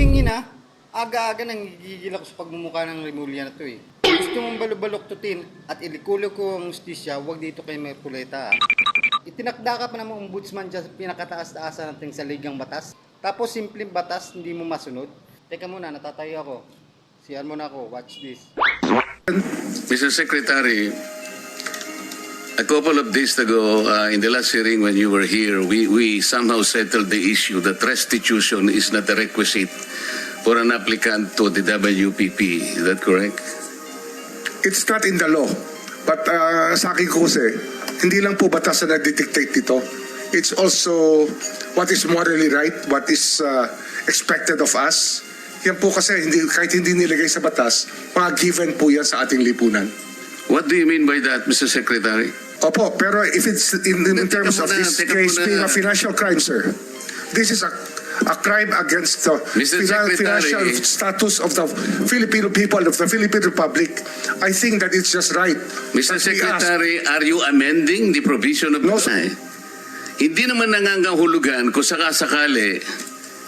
King ina, aga-aga nang gigigil ako sa pagmumukha ng Rimulya na to eh. Gusto mong balubaloktutin at ilikulo ko ang justisya, huwag dito kay Merculeta ah. Itinakda ka pa ng ombudsman dyan sa pinakataas-taasan natin sa ligang batas. Tapos simpleng batas, hindi mo masunod. Teka muna, natatayo ako. Siyan mo na ako, watch this. Mr. Secretary, a couple of days ago, uh, in the last hearing when you were here, we, we somehow settled the issue that restitution is not a requisite for an applicant to the WPP. Is that correct? It's not in the law. But uh, sa akin ko kasi, hindi lang po batas na nagdidictate dito. It's also what is morally right, what is uh, expected of us. Yan po kasi hindi, kahit hindi nilagay sa batas, mga given po yan sa ating lipunan. What do you mean by that, Mr. Secretary? Opo, pero if it's in, in, in Teka terms of muna, this teka case muna. being a financial crime, sir, this is a a crime against the Mr. Financial status of the Filipino people of the Philippine Republic. I think that it's just right. Mr. that we ask- Secretary, are you amending the provision of... No, sir. Ay, Hindi naman nangangahulugan kung sakasakali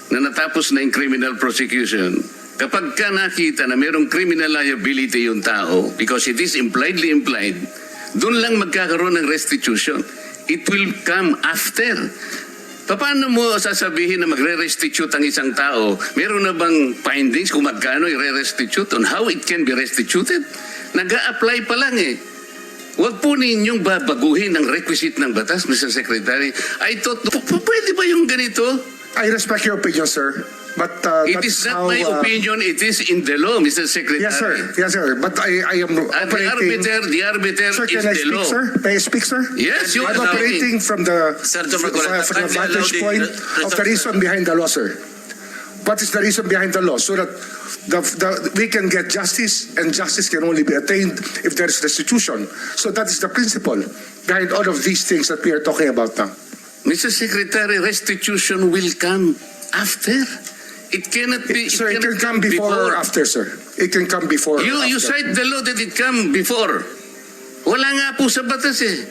na natapos na yung criminal prosecution. Kapag ka nakita na mayroong criminal liability yung tao, because it is impliedly implied, doon lang magkakaroon ng restitution. It will come after. Paano mo sasabihin na magre-restitute ang isang tao? Meron na bang findings kung magkano i-restitute on how it can be restituted? Nag-a-apply pa lang eh. Huwag po ninyong babaguhin ang requisite ng batas, Mr. Secretary. I thought, pwede ba yung ganito? I respect your opinion, sir. But uh, It that's is not how, my uh, opinion, it is in the law, Mr. Secretary. Yes, sir. Yes, sir. But I, I am And the arbiter, the arbiter Sir, is can I the speak, law. sir? May I speak, sir? Yes, you I'm are operating from the, Senator from from the vantage the- point the- of the reason behind the law, sir. What is the reason behind the law? So that the, the, we can get justice, and justice can only be attained if there is restitution. So that is the principle behind all of these things that we are talking about now. Mr. Secretary, restitution will come after. It cannot be. Sir, it can come before or after, sir. It can come before. or You, you cite the law that it come before. Wala nga po sa batas eh.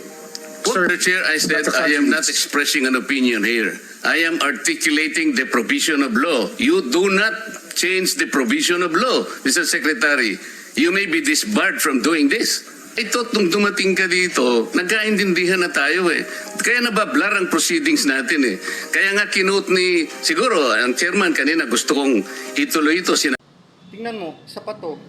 Sir, Mr. Chair, I said. I am not expressing an opinion here. I am articulating the provision of law. You do not change the provision of law, Mr. Secretary. You may be disbarred from doing this. I thought nung dumating ka dito, nagkaintindihan na tayo eh. Kaya nabablar ang proceedings natin eh. Kaya nga kinut ni, siguro, ang chairman kanina gusto kong ituloy ito. Sina- Tingnan mo, sapat to.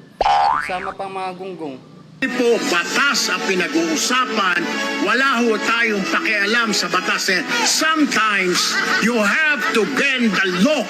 Sama pang mga gunggong. Hindi po batas ang pinag-uusapan. Wala ho tayong pakialam sa batas. eh. Sometimes you have to bend the law